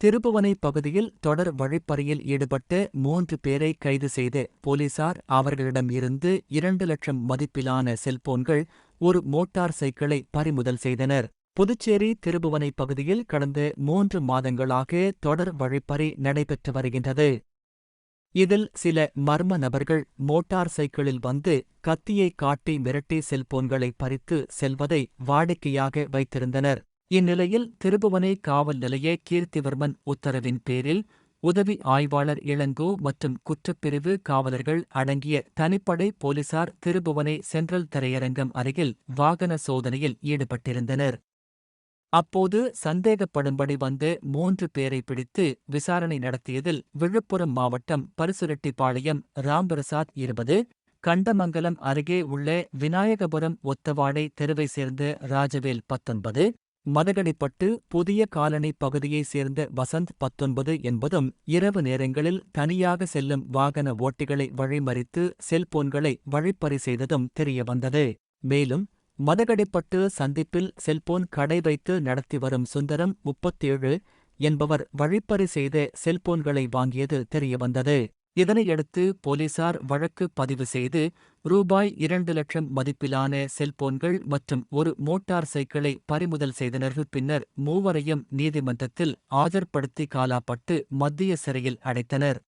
திருப்புவனை பகுதியில் தொடர் வழிப்பறியில் ஈடுபட்டு மூன்று பேரை கைது செய்த போலீசார் அவர்களிடம் இருந்து இரண்டு லட்சம் மதிப்பிலான செல்போன்கள் ஒரு மோட்டார் சைக்கிளை பறிமுதல் செய்தனர். புதுச்சேரி திருபுவனை பகுதியில் கடந்த மூன்று மாதங்களாக தொடர் வழிப்பறி நடைபெற்று வருகின்றது. இதில் சில மர்ம நபர்கள் மோட்டார் சைக்கிளில் வந்து கத்தியை காட்டி மிரட்டி செல்போன்களை பறித்து செல்வதை வாடிக்கையாக வைத்திருந்தனர். இந்நிலையில் திருபுவனை காவல் நிலைய கீர்த்திவர்மன் உத்தரவின் பேரில் உதவி ஆய்வாளர் இளங்கோ மற்றும் குற்றப்பிரிவு காவலர்கள் அடங்கிய தனிப்படை போலீசார் திருபுவனை சென்ட்ரல் திரையரங்கம் அருகில் வாகன சோதனையில் ஈடுபட்டிருந்தனர். அப்போது சந்தேகப்படும்படி வந்து மூன்று பேரை பிடித்து விசாரணை நடத்தியதில் விழுப்புரம் மாவட்டம் பரிசுரெட்டிப்பாளையம் ராம்பிரசாத் இருபது கண்டமங்கலம் அருகே உள்ள விநாயகபுரம் ஒத்தவாடை தெருவை சேர்ந்த ராஜவேல் பத்தொன்பது மதகடிப்பட்டு புதிய காலனி பகுதியைச் சேர்ந்த வசந்த் பத்தொன்பது என்பதும் இரவு நேரங்களில் தனியாக செல்லும் வாகன ஓட்டிகளை வழிமறித்து செல்போன்களை வழிப்பறி செய்ததும் தெரியவந்தது. மேலும் மதகடிப்பட்டு சந்திப்பில் செல்போன் கடை வைத்து நடத்தி வரும் சுந்தரம் முப்பத்தேழு என்பவர் வழிப்பறி செய்த செல்போன்களை வாங்கியது தெரியவந்தது. இதனையடுத்து போலீசார் வழக்கு பதிவு செய்து ரூபாய் இரண்டு லட்சம் மதிப்பிலான செல்போன்கள் மற்றும் ஒரு மோட்டார் சைக்கிளை பறிமுதல் செய்தனர் பின்னர் மூவரையும் நீதிமன்றத்தில் ஆஜர்படுத்தி காலாப்பட்டு மத்திய சிறையில் அடைத்தனர்.